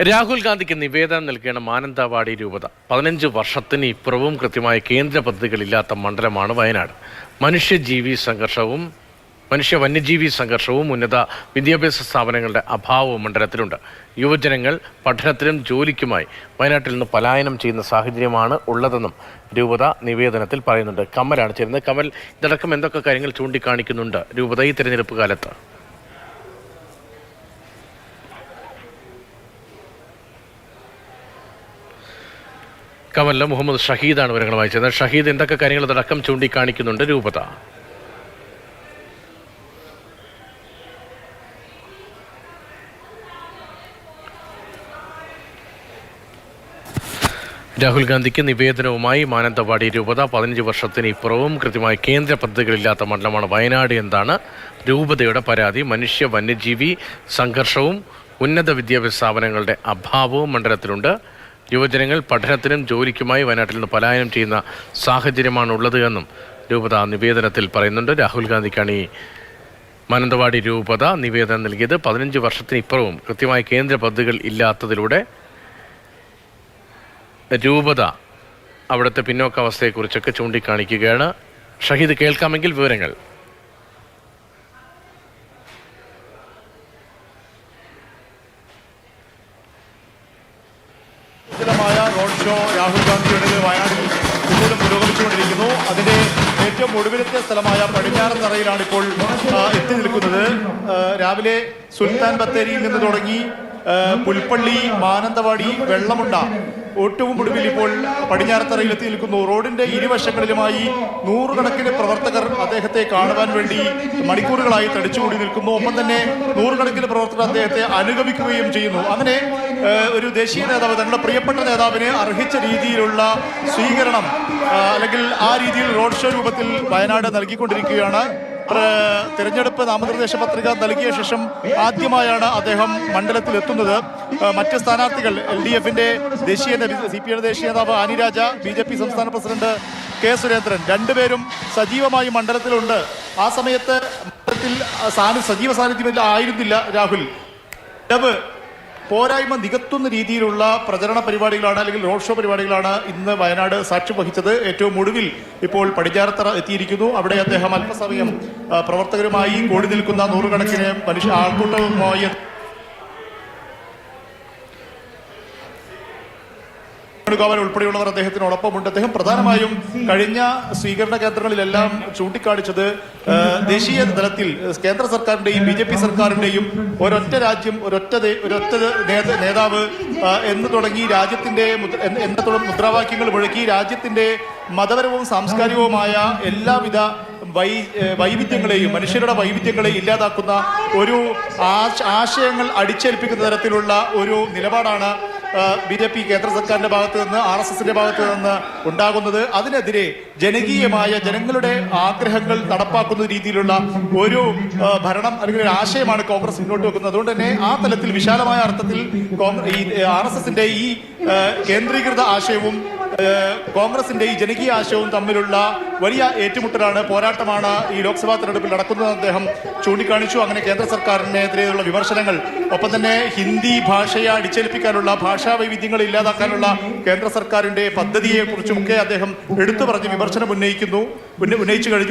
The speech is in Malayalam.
രാഹുൽ ഗാന്ധിക്ക് നിവേദനം നൽകേണ്ട മാനന്തവാടി രൂപത. പതിനഞ്ച് വർഷത്തിന് ഇപ്പുറവും കൃത്യമായ കേന്ദ്ര പദ്ധതികളില്ലാത്ത മണ്ഡലമാണ് വയനാട്. മനുഷ്യജീവി സംഘർഷവും മനുഷ്യ വന്യജീവി സംഘർഷവും ഉന്നത വിദ്യാഭ്യാസ സ്ഥാപനങ്ങളുടെ അഭാവവും മണ്ഡലത്തിലുണ്ട്. യുവജനങ്ങൾ പഠനത്തിനും ജോലിക്കുമായി വയനാട്ടിൽ നിന്ന് പലായനം ചെയ്യുന്ന സാഹചര്യമാണ് ഉള്ളതെന്നും രൂപത നിവേദനത്തിൽ പറയുന്നുണ്ട്. കമലാണ് ചേരുന്നത്. കമൽ ഇതടക്കം എന്തൊക്കെ കാര്യങ്ങൾ ചൂണ്ടിക്കാണിക്കുന്നുണ്ട് രൂപത ഈ തിരഞ്ഞെടുപ്പ് കാലത്ത്? കമലിൽ മുഹമ്മദ് ഷഹീദാണ് വിവരങ്ങൾ വായിച്ചത്. ഷഹീദ് എന്തൊക്കെ കാര്യങ്ങൾ അതടക്കം ചൂണ്ടിക്കാണിക്കുന്നുണ്ട്? രൂപത. രാഹുൽ ഗാന്ധിക്ക് നിവേദനവുമായി മാനന്തവാടി രൂപത. പതിനഞ്ച് വർഷത്തിന് ഇപ്പുറവും കൃത്യമായ കേന്ദ്ര പദ്ധതികളില്ലാത്ത മണ്ഡലമാണ് വയനാട് എന്നാണ് രൂപതയുടെ പരാതി. മനുഷ്യ വന്യജീവി സംഘർഷവും ഉന്നത വിദ്യാഭ്യാസ സ്ഥാപനങ്ങളുടെ അഭാവവും മണ്ഡലത്തിലുണ്ട്. യുവജനങ്ങൾ പഠനത്തിനും ജോലിക്കുമായി വയനാട്ടിൽ നിന്ന് പലായനം ചെയ്യുന്ന സാഹചര്യമാണ് ഉള്ളത് എന്നും രൂപത നിവേദനത്തിൽ പറയുന്നുണ്ട്. രാഹുൽ ഗാന്ധിക്കാണ് ഈ മാനന്തവാടി രൂപത നിവേദനം നൽകിയത്. പതിനഞ്ച് വർഷത്തിന് ഇപ്പുറവും കൃത്യമായ കേന്ദ്ര പദ്ധതികൾ ഇല്ലാത്തതിലൂടെ രൂപത അവിടുത്തെ പിന്നോക്കാവസ്ഥയെക്കുറിച്ചൊക്കെ ചൂണ്ടിക്കാണിക്കുകയാണ്. ഷഹീദ് കേൾക്കാമെങ്കിൽ വിവരങ്ങൾ. മായ റോഡ് ഷോ രാഹുൽ ഗാന്ധിയുടെ വയനാട്ടിൽ ഇപ്പോഴും പുരോഗമിച്ചുകൊണ്ടിരിക്കുന്നു. അതിന്റെ ഏറ്റവും ഒടുവിലത്തെ സ്ഥലമായ പടിഞ്ഞാറൻ തറയിലാണ് ഇപ്പോൾ എത്തി നിൽക്കുന്നത്. രാവിലെ സുൽത്താൻ ബത്തേരിയിൽ നിന്ന് തുടങ്ങി പുൽപ്പള്ളി മാനന്തവാടി വെള്ളമുണ്ട ഏറ്റവും ഒടുവിൽ ഇപ്പോൾ പടിഞ്ഞാറത്തറയിൽ എത്തി നിൽക്കുന്നു. റോഡിന്റെ ഇരുവശങ്ങളിലുമായി നൂറുകണക്കിന് പ്രവർത്തകർ അദ്ദേഹത്തെ കാണുവാൻ വേണ്ടി മണിക്കൂറുകളായി തടിച്ചുകൂടി നിൽക്കുന്നു. ഒപ്പം തന്നെ നൂറുകണക്കിന് പ്രവർത്തകർ അദ്ദേഹത്തെ അനുഗമിക്കുകയും ചെയ്യുന്നു. അങ്ങനെ ഒരു ദേശീയ നേതാവ് തങ്ങളുടെ പ്രിയപ്പെട്ട നേതാവിന് അർഹിച്ച രീതിയിലുള്ള സ്വീകരണം അല്ലെങ്കിൽ ആ രീതിയിൽ റോഡ് ഷോ രൂപത്തിൽ വയനാട് നൽകിക്കൊണ്ടിരിക്കുകയാണ്. തിരഞ്ഞെടുപ്പ് നാമനിർദ്ദേശ പത്രിക നൽകിയ ശേഷം ആദ്യമായാണ് അദ്ദേഹം മണ്ഡലത്തിൽ എത്തുന്നത് മറ്റ് സ്ഥാനാർത്ഥികൾ എൽ ഡി എഫിന്റെ ദേശീയ സി പി ദേശീയ നേതാവ് ആനിരാജ ബി ജെ പി സംസ്ഥാന പ്രസിഡന്റ് കെ സുരേന്ദ്രൻ രണ്ടുപേരും സജീവമായി മണ്ഡലത്തിലുണ്ട്. ആ സമയത്ത് മണ്ഡലത്തിൽ സജീവ സാന്നിധ്യമില്ല ആയിരുന്നില്ല രാഹുൽ. പോരായ്മ നികത്തുന്ന രീതിയിലുള്ള പ്രചരണ പരിപാടികളാണ് അല്ലെങ്കിൽ റോഡ് ഷോ പരിപാടികളാണ് ഇന്ന് വയനാട് സാക്ഷ്യം വഹിച്ചത്. ഏറ്റവും ഒടുവിൽ ഇപ്പോൾ പടിഞ്ഞാറത്തറ എത്തിയിരിക്കുന്നു. അവിടെ അദ്ദേഹം അല്പസമയം പ്രവർത്തകരുമായി കൂടി നിൽക്കുന്ന നൂറുകണക്കിന് മനുഷ്യ ആൾക്കൂട്ടവുമായി വേണുഗോപാൽ ഉൾപ്പെടെയുള്ളവർ അദ്ദേഹത്തിനോടൊപ്പമുണ്ട്. അദ്ദേഹം പ്രധാനമായും കഴിഞ്ഞ സ്വീകരണ കേന്ദ്രങ്ങളിലെല്ലാം ചൂണ്ടിക്കാണിച്ചത് ദേശീയ തലത്തിൽ കേന്ദ്ര സർക്കാരിന്റെയും ബി ജെ പി സർക്കാരിന്റെയും ഒരൊറ്റ രാജ്യം ഒരൊറ്റ ഒരൊറ്റ നേത- നേതാവ് എന്ന് തുടങ്ങി രാജ്യത്തിന്റെ എന്തൊക്കെ മുദ്രാവാക്യങ്ങൾ മുഴക്കി രാജ്യത്തിന്റെ മതപരവും സാംസ്കാരികവുമായ എല്ലാവിധ വൈ വൈവിധ്യങ്ങളെയും മനുഷ്യരുടെ വൈവിധ്യങ്ങളെ ഇല്ലാതാക്കുന്ന ഒരു ആശയങ്ങൾ അടിച്ചേൽപ്പിക്കുന്ന തരത്തിലുള്ള ഒരു നിലപാടാണ് ബി ജെ പി കേന്ദ്ര സർക്കാരിന്റെ ഭാഗത്ത് നിന്ന് ആർ എസ് എസിന്റെ ഭാഗത്ത് നിന്ന് ഉണ്ടാകുന്നത്. അതിനെതിരെ ജനകീയമായ ജനങ്ങളുടെ ആഗ്രഹങ്ങൾ നടപ്പാക്കുന്ന രീതിയിലുള്ള ഒരു ഭരണം അല്ലെങ്കിൽ ഒരു ആശയമാണ് കോൺഗ്രസ് മുന്നോട്ട് വെക്കുന്നത്. അതുകൊണ്ട് തന്നെ ആ തലത്തിൽ വിശാലമായ അർത്ഥത്തിൽ ഈ ആർ എസ് എസിന്റെ ഈ കേന്ദ്രീകൃത ആശയവും കോൺഗ്രസിന്റെ ഈ ജനകീയ ആശയവും തമ്മിലുള്ള വലിയ ഏറ്റുമുട്ടലാണ് പോരാട്ടമാണ് ഈ ലോക്സഭാ തെരഞ്ഞെടുപ്പിൽ നടക്കുന്നത്. അദ്ദേഹം ചൂണ്ടിക്കാണിച്ചു. അങ്ങനെ കേന്ദ്ര സർക്കാരിനെതിരെയുള്ള വിമർശനങ്ങൾ ഒപ്പം തന്നെ ഹിന്ദി ഭാഷയെ അടിച്ചേൽപ്പിക്കാനുള്ള ഭാഷാ വൈവിധ്യങ്ങൾ ഇല്ലാതാക്കാനുള്ള കേന്ദ്ര സർക്കാരിന്റെ പദ്ധതിയെ കുറിച്ചുമൊക്കെ അദ്ദേഹം എടുത്തു പറഞ്ഞ് വിമർശനം ഉന്നയിക്കുന്നു ഉന്ന- ഉന്നയിച്ചു കഴിഞ്ഞു.